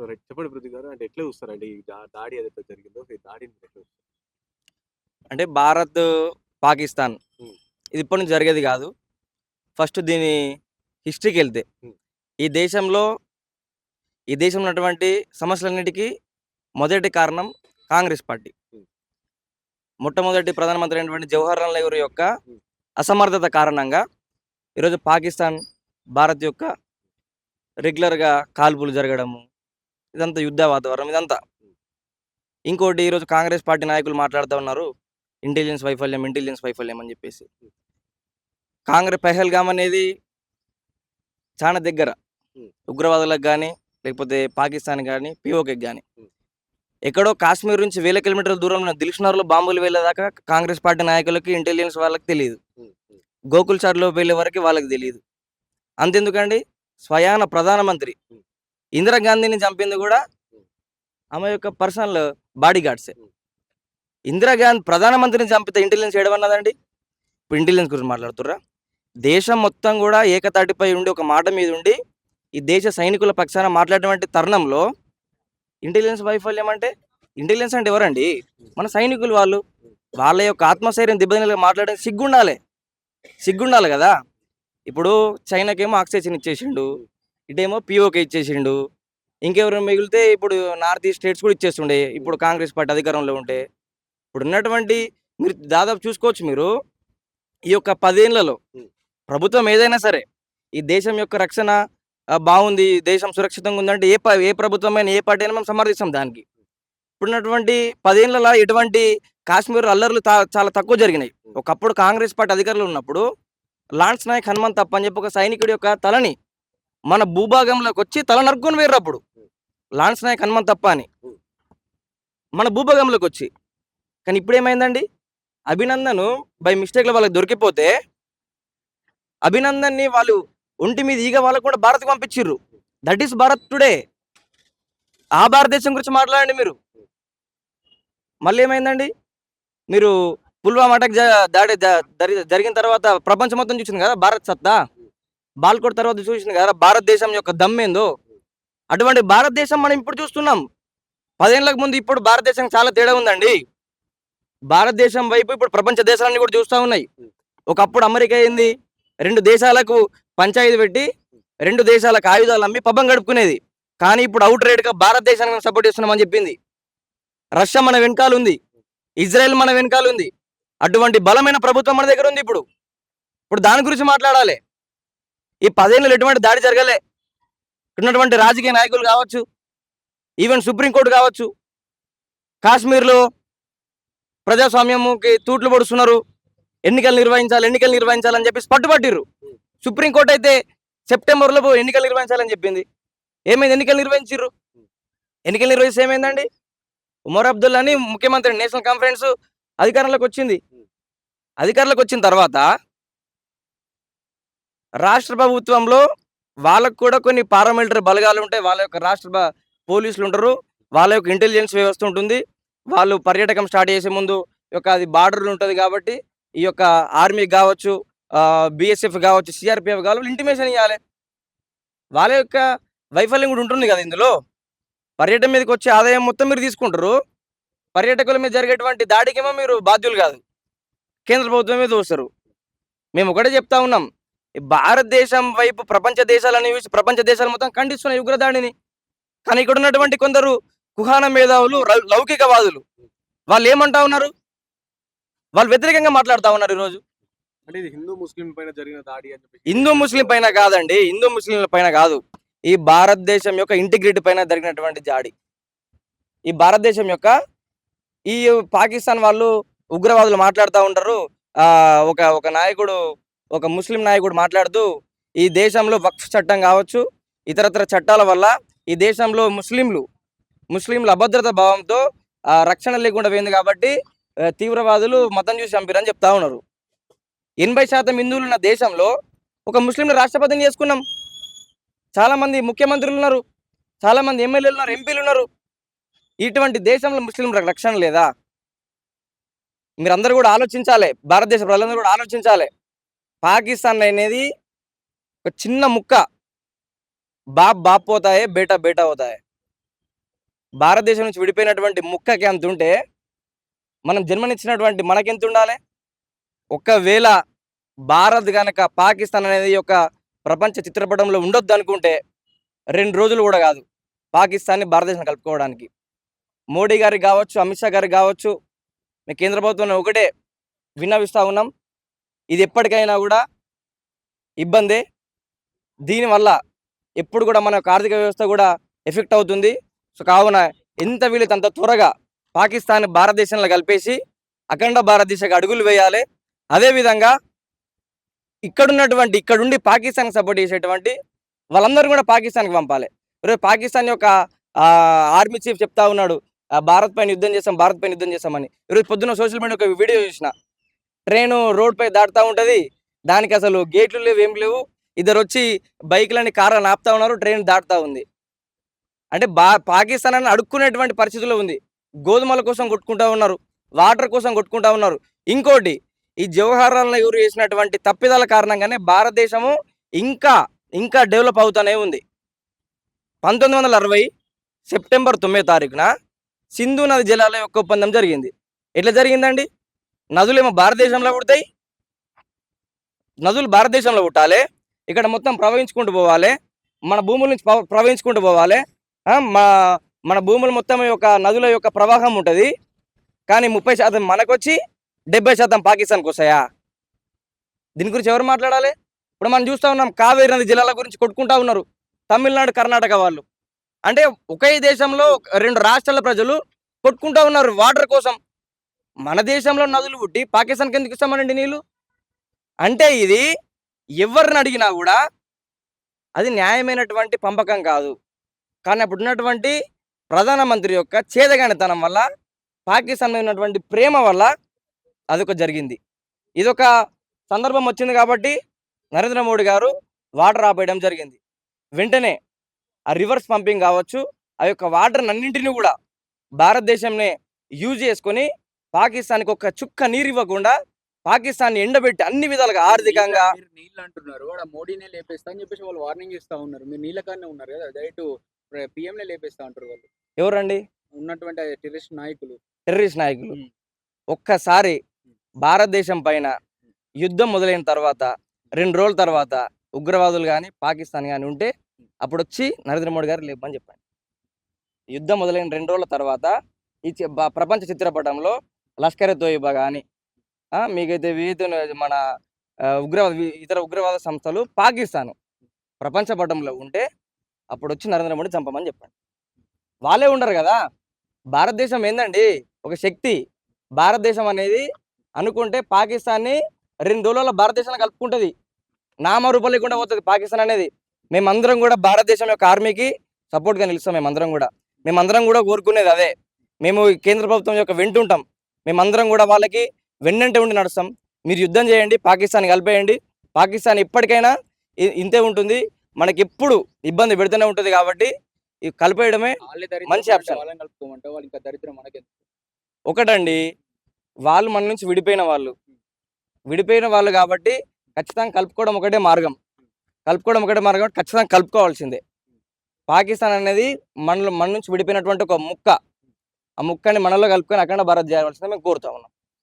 So right చెప్పండి పృథ్వీ గారు అంటే ఎట్లా చూస్తారండి ఈ దా- దాడి ఏదైతే జరిగిందో ఈ దాడిని మీరు ఎట్లా చూస్తారు అంటే భారత్ పాకిస్తాన్. ఇది ఇప్పటి నుంచి జరిగేది కాదు ఫస్ట్ దీని హిస్టరీకి వెళ్తే. ఈ దేశంలో ఈ దేశంలో ఉన్నటువంటి సమస్యలన్నిటికీ మొదటి కారణం కాంగ్రెస్ పార్టీ. మొట్టమొదటి ప్రధానమంత్రి అయినటువంటి జవహర్లాల్ నెహ్రూ యొక్క. అసమర్థత కారణంగా ఈరోజు పాకిస్తాన్ భారత్ యొక్క రెగ్యులర్గా కాల్పులు జరగడము ఇదంతా యుద్ధ వాతావరణం ఇదంతా. ఇంకోటి ఈరోజు కాంగ్రెస్ పార్టీ నాయకులు మాట్లాడుతూ ఉన్నారు. ఇంటెలిజెన్స్ వైఫల్యం ఇంటెలిజెన్స్ వైఫల్యం అని చెప్పేసి. కాంగ్రెస్ పెహల్గామ్ అనేది చాలా దగ్గర. ఉగ్రవాదులకు కానీ లేకపోతే పాకిస్తాన్ కానీ పిఓకేకి కానీ. ఎక్కడో కాశ్మీర్ నుంచి వేల కిలోమీటర్ల దూరంలో ఉన్న దిల్షునర్లో బాంబులు వెళ్ళేదాకా కాంగ్రెస్ పార్టీ నాయకులకి ఇంటెలిజెన్స్ వాళ్ళకి తెలియదు గోకుల్ చార్లో వెళ్ళే వరకు వాళ్ళకి తెలియదు అంతెందుకండి? స్వయాన ప్రధానమంత్రి. ఇందిరాగాంధీని చంపింది కూడా. ఆమె యొక్క పర్సనల్ బాడీ గార్డ్సే. ఇందిరాగాంధీ ప్రధానమంత్రిని చంపితే ఇంటెలిజెన్స్ ఏడవన్నదండి? ఇప్పుడు ఇంటెలిజెన్స్ గురించి మాట్లాడుతుర్రా? దేశం మొత్తం కూడా ఏకతాటిపై ఉండి ఒక మాట మీద ఉండి ఈ దేశ సైనికుల పక్షాన మాట్లాడేటువంటి తరుణంలో ఇంటెలిజెన్స్ వైఫల్యం అంటే ఇంటెలిజెన్స్ అంటే ఎవరండి? మన సైనికులు వాళ్ళు. వాళ్ళ యొక్క ఆత్మశైర్యం దెబ్బతిన మాట్లాడే సిగ్గుండాలి. సిగ్గుండాలి కదా? ఇప్పుడు చైనాకేమో ఆక్సిజన్ ఇచ్చేసిండు. ఇటేమో పిఓకే ఇచ్చేసిండు. ఇంకెవరు మిగిలితే ఇప్పుడు నార్త్ ఈస్ట్ స్టేట్స్ కూడా ఇచ్చేస్తుండే. ఇప్పుడు కాంగ్రెస్ పార్టీ అధికారంలో ఉంటే. ఇప్పుడు ఉన్నటువంటి మీరు దాదాపు చూసుకోవచ్చు మీరు. ఈ యొక్క పదేళ్ళలో. ప్రభుత్వం ఏదైనా సరే ఈ దేశం యొక్క రక్షణ బాగుంది దేశం సురక్షితంగా ఉందంటే ఏ ప- ఏ ప్రభుత్వమైనా ఏ పార్టీ అయినా మనం సమర్థిస్తాం దానికి. ఇప్పుడున్నటువంటి పదేళ్ళలో ఎటువంటి కాశ్మీర్ అల్లర్లు తా- చాలా తక్కువ జరిగినాయి. ఒకప్పుడు కాంగ్రెస్ పార్టీ అధికారంలో ఉన్నప్పుడు లాన్స్ నాయక్ హనుమంత్ తప్ప అని చెప్పి ఒక సైనికుడి యొక్క తలని మన భూభాగంలోకి వచ్చి తల నరుక్కొని వేర్రప్పుడు లాన్స్ నాయక్ హనుమన్ తప్ప అని. మన భూభాగంలోకి వచ్చి కానీ ఇప్పుడు ఏమైందండి అభినందన్ బై మిస్టేక్లో వాళ్ళకి దొరికిపోతే అభినందన్ని వాళ్ళు ఒంటి మీద ఈగ వాళ్ళకు కూడా భారత్కి పంపించిర్రు. That is Bharat today. ఆ భారతదేశం గురించి మాట్లాడండి మీరు. మళ్ళీ ఏమైందండి మీరు పుల్వామా అటాక్ దాడి జరిగిన తర్వాత ప్రపంచం మొత్తం చూసింది కదా భారత్ సత్తా? బాల్కోట్ తర్వాత చూసింది కదా భారతదేశం యొక్క దమ్మేందో? అటువంటి భారతదేశం మనం ఇప్పుడు చూస్తున్నాం. పదేళ్ళకు ముందు ఇప్పుడు భారతదేశం చాలా తేడా ఉందండి. భారతదేశం వైపు ఇప్పుడు ప్రపంచ దేశాలన్నీ కూడా చూస్తూ ఉన్నాయి. ఒకప్పుడు అమెరికా ఏంది? రెండు దేశాలకు పంచాయతీ పెట్టి రెండు దేశాలకు ఆయుధాలు అమ్మి పబ్బం గడుపుకునేది. కానీ ఇప్పుడు అవుట్ రేట్గా భారతదేశానికి సపోర్ట్ చేస్తున్నామని చెప్పింది. రష్యా మన వెనకాల ఉంది. ఇజ్రాయెల్ మన వెనకాల ఉంది. అటువంటి బలమైన ప్రభుత్వం మన దగ్గర ఉంది ఇప్పుడు. ఇప్పుడు దాని గురించి మాట్లాడాలి. ఈ పదేళ్ళు ఎటువంటి దాడి జరగలే. ఉన్నటువంటి రాజకీయ నాయకులు కావచ్చు ఈవెన్ సుప్రీంకోర్టు కావచ్చు కాశ్మీర్లో ప్రజాస్వామ్యంకి తూట్లు పొడుస్తున్నారు. ఎన్నికలు నిర్వహించాలి ఎన్నికలు నిర్వహించాలని చెప్పేసి పట్టుబట్టిర్రు. సుప్రీంకోర్టు అయితే సెప్టెంబర్లో ఎన్నికలు నిర్వహించాలని చెప్పింది. ఏమైంది? ఎన్నికలు నిర్వహించిర్రు? ఎన్నికలు నిర్వహిస్తే ఏమైందండి? ఉమర్ అబ్దుల్లా అని ముఖ్యమంత్రి నేషనల్ కాన్ఫరెన్స్ అధికారంలోకి వచ్చింది. అధికారంలోకి వచ్చిన తర్వాత రాష్ట్ర ప్రభుత్వంలో వాళ్ళకు కూడా కొన్ని పారామిలిటరీ బలగాలు ఉంటాయి. వాళ్ళ యొక్క రాష్ట్ర పోలీసులు ఉంటారు. వాళ్ళ యొక్క ఇంటెలిజెన్స్ వ్యవస్థ ఉంటుంది. వాళ్ళు పర్యాటకం స్టార్ట్ చేసే ముందు యొక్క అది బార్డర్లు ఉంటుంది కాబట్టి ఈ యొక్క ఆర్మీ కావచ్చు బిఎస్ఎఫ్ కావచ్చు సిఆర్పిఎఫ్ కావచ్చు ఇంటిమేషన్ ఇవ్వాలి వాళ్ళ యొక్క వైఫల్యం కూడా ఉంటుంది కదా ఇందులో. పర్యటన మీదకి వచ్చే ఆదాయం మొత్తం మీరు తీసుకుంటారు. పర్యాటకుల మీద జరిగేటువంటి దాడికేమో మీరు బాధ్యులు కాదు. కేంద్ర ప్రభుత్వం మీద చూస్తారు మేము ఒకటే చెప్తా ఉన్నాం. భారతదేశం వైపు ప్రపంచ దేశాలని చూసి ప్రపంచ దేశాలు మొత్తం ఖండిస్తున్నాయి ఉగ్రదాడిని. కానీ ఇక్కడ ఉన్నటువంటి కొందరు కుహాన మేధావులు లౌకికవాదులు వాళ్ళు ఏమంటా ఉన్నారు? వాళ్ళు వ్యతిరేకంగా మాట్లాడుతా ఉన్నారు ఈరోజు. అంటే ఇది హిందూ ముస్లిం పైన జరిగిన దాడి అని చెప్పి హిందూ ముస్లిం పైన కాదండి హిందూ ముస్లింల పైన కాదు. ఈ భారతదేశం యొక్క ఇంటిగ్రిటీ పైన జరిగినటువంటి జాడి ఈ భారతదేశం యొక్క ఈ పాకిస్తాన్ వాళ్ళు ఉగ్రవాదులు మాట్లాడుతూ ఉంటారు ఆ, ఒక ఒక నాయకుడు ఒక ముస్లిం నాయకుడు మాట్లాడుతూ ఈ దేశంలో వక్ఫ్ చట్టం కావచ్చు ఇతరతర చట్టాల వల్ల ఈ దేశంలో ముస్లింలు ముస్లింల అభద్రత భావంతో రక్షణ లేకుండా పోయింది కాబట్టి తీవ్రవాదులు మతం చూసి చంపిరని చెప్తా ఉన్నారు. ఎనభై శాతం హిందువులు ఉన్న దేశంలో ఒక ముస్లింలు రాష్ట్రపతిని చేసుకున్నాం. చాలామంది ముఖ్యమంత్రులు ఉన్నారు చాలా మంది ఎమ్మెల్యేలు ఉన్నారు ఎంపీలు ఉన్నారు. ఇటువంటి దేశంలో ముస్లిం రక్షణ లేదా? మీరందరూ కూడా ఆలోచించాలి భారతదేశ ప్రజలందరూ కూడా ఆలోచించాలి. పాకిస్తాన్ అనేది ఒక చిన్న ముక్క. బాప్ బాప్ పోతాయే బేటా బేటా అవుతాయి భారతదేశం నుంచి విడిపోయినటువంటి ముక్కకి అంత ఉంటే మనం జన్మనిచ్చినటువంటి మనకెంత ఉండాలి? ఒకవేళ భారత్ కనుక పాకిస్తాన్ అనేది ఒక ప్రపంచ చిత్రపటంలో ఉండొద్దు అనుకుంటే రెండు రోజులు కూడా కాదు పాకిస్తాన్ని భారతదేశం కలుపుకోవడానికి. మోడీ గారికి కావచ్చు అమిత్ షా గారికి కావచ్చు మీ కేంద్ర ప్రభుత్వం ఒకటే విన్నవిస్తూ ఉన్నాం. ఇది ఎప్పటికైనా కూడా ఇబ్బందే. దీనివల్ల ఎప్పుడు కూడా మన ఆర్థిక వ్యవస్థ కూడా ఎఫెక్ట్ అవుతుంది. సో కావున ఎంత వీలైతే అంత త్వరగా పాకిస్తాన్ భారతదేశంలో కలిపేసి అఖండ భారతదేశకు అడుగులు వేయాలి. అదేవిధంగా ఇక్కడున్నటువంటి ఇక్కడుండి పాకిస్తాన్కి సపోర్ట్ చేసేటువంటి వాళ్ళందరూ కూడా పాకిస్తాన్కి పంపాలి. ఈరోజు పాకిస్తాన్ యొక్క ఆర్మీ చీఫ్ చెప్తా ఉన్నాడు ఆ, భారత్ పైన యుద్ధం చేస్తాం భారత్ పైన యుద్ధం చేస్తామని. ఈరోజు పొద్దున్న సోషల్ మీడియా ఒక వీడియో చూసిన ట్రైన్ రోడ్ పై దాటుతూ ఉంటుంది. దానికి అసలు గేట్లు లేవు ఏం లేవు. ఇద్దరు వచ్చి బైక్లని కార్లను ఆపుతా ఉన్నారు ట్రైన్ దాటుతా ఉంది. అంటే బా పాకిస్తాన్ అని అడుక్కునేటువంటి పరిస్థితుల్లో ఉంది. గోధుమల కోసం కొట్టుకుంటా ఉన్నారు వాటర్ కోసం కొట్టుకుంటా ఉన్నారు. ఇంకోటి ఈ జవహర్లాల్ నెహ్రూ చేసినటువంటి తప్పిదాల కారణంగానే భారతదేశము ఇంకా ఇంకా డెవలప్ అవుతూనే ఉంది. పంతొమ్మిది వందల అరవై సెప్టెంబర్ తొమ్మిదో తారీఖున సింధు నది జలాల యొక్క ఒప్పందం జరిగింది. ఎట్లా జరిగిందండి? నదులేమో భారతదేశంలో పుడతాయి. నదులు భారతదేశంలో పుట్టాలి. ఇక్కడ మొత్తం ప్రవహించుకుంటూ పోవాలి. మన భూముల నుంచి ప్రవ- ప్రవహించుకుంటూ పోవాలి. మా మన భూములు మొత్తం యొక్క నదుల యొక్క ప్రవాహం ఉంటుంది. కానీ ముప్పై శాతం మనకొచ్చి డెబ్బై శాతం పాకిస్తాన్కి వస్తాయా? దీని గురించి ఎవరు మాట్లాడాలి? ఇప్పుడు మనం చూస్తూ ఉన్నాం కావేరీ నది జిల్లాల గురించి కొట్టుకుంటా ఉన్నారు. తమిళనాడు కర్ణాటక వాళ్ళు. అంటే ఒకే దేశంలో రెండు రాష్ట్రాల ప్రజలు కొట్టుకుంటా ఉన్నారు వాటర్ కోసం. మన దేశంలో నదులు పుట్టి పాకిస్తాన్కి ఎందుకు ఇస్తామనండి నీళ్ళు? అంటే ఇది ఎవరిని అడిగినా కూడా అది న్యాయమైనటువంటి పంపకం కాదు. కానీ అప్పుడు ఉన్నటువంటి ప్రధానమంత్రి యొక్క చేదగానితనం వల్ల పాకిస్తాన్ మీద ఉన్నటువంటి ప్రేమ వల్ల అదొక జరిగింది. ఇదొక సందర్భం వచ్చింది కాబట్టి నరేంద్ర మోడీ గారు వాటర్ ఆపేయడం జరిగింది. వెంటనే ఆ రివర్స్ పంపింగ్ కావచ్చు ఆ యొక్క వాటర్ అన్నింటినీ కూడా భారతదేశంనే యూజ్ చేసుకొని పాకిస్తాన్కి ఒక చుక్క నీరు ఇవ్వకుండా పాకిస్తాన్ ఎండబెట్టి అన్ని విధాలుగా ఆర్థికంగా నీళ్ళు అంటున్నారు మోడీనే లేపేస్తా అని చెప్పేసి వాళ్ళు వార్నింగ్ ఇస్తా ఉన్నారు. మీరు నీళ్ళ కాడనే ఉన్నారు కదా. డైరెక్ట్ పిఎంనే లేపేస్తా ఉంటారు వాళ్ళు. ఎవరండి? ఉన్నటువంటి టెర్రరిస్ట్ నాయకులు. టెర్రరిస్ట్ నాయకులు. ఒక్కసారి భారతదేశం పైన యుద్ధం మొదలైన తర్వాత రెండు రోజుల తర్వాత ఉగ్రవాదులు కానీ పాకిస్తాన్ కానీ ఉంటే అప్పుడు వచ్చి నరేంద్ర మోడీ గారు లేపని చెప్పండి. యుద్ధం మొదలైన రెండు రోజుల తర్వాత ఈ ప్రపంచ చిత్రపటంలో లష్కర్ తోయిబా కానీ మీకైతే వివిధ మన ఉగ్రవాద ఇతర ఉగ్రవాద సంస్థలు పాకిస్తాన్ ప్రపంచ పటంలో ఉంటే అప్పుడు వచ్చి నరేంద్ర మోడీ చంపమని చెప్పండి. వాళ్ళే ఉండరు కదా! భారతదేశం ఏందండి? ఒక శక్తి. భారతదేశం అనేది అనుకుంటే పాకిస్తాన్ని రెండు రోజుల భారతదేశాన్ని కలుపుకుంటుంది. నామరూపం లేకుండా పోతుంది పాకిస్తాన్ అనేది. మేమందరం కూడా భారతదేశం యొక్క ఆర్మీకి సపోర్ట్గా నిలుస్తాం మేమందరం కూడా. మేమందరం కూడా కోరుకునేది అదే. మేము కేంద్ర ప్రభుత్వం యొక్క వింటుంటాం. మేమందరం కూడా వాళ్ళకి వెన్నంటే ఉండి నడుస్తాం. మీరు యుద్ధం చేయండి పాకిస్తాన్ కలిపేయండి. పాకిస్తాన్ ఇప్పటికైనా ఇంతే ఉంటుంది. మనకి ఎప్పుడు ఇబ్బంది పెడుతూనే ఉంటుంది కాబట్టి కలిపేయడమే మంచి మనకి ఒకటండి వాళ్ళు మన నుంచి విడిపోయిన వాళ్ళు. విడిపోయిన వాళ్ళు కాబట్టి ఖచ్చితంగా కలుపుకోవడం ఒకటే మార్గం. కలుపుకోవడం ఒకటే మార్గం ఖచ్చితంగా కలుపుకోవాల్సిందే. పాకిస్తాన్ అనేది మనలో మన నుంచి విడిపోయినటువంటి ఒక ముక్క. ఆ ముక్కని మనలో కలుపుకొని అఖండ భారత్ చేయాల్సిందే మేము కోరుతా ఉన్నాం.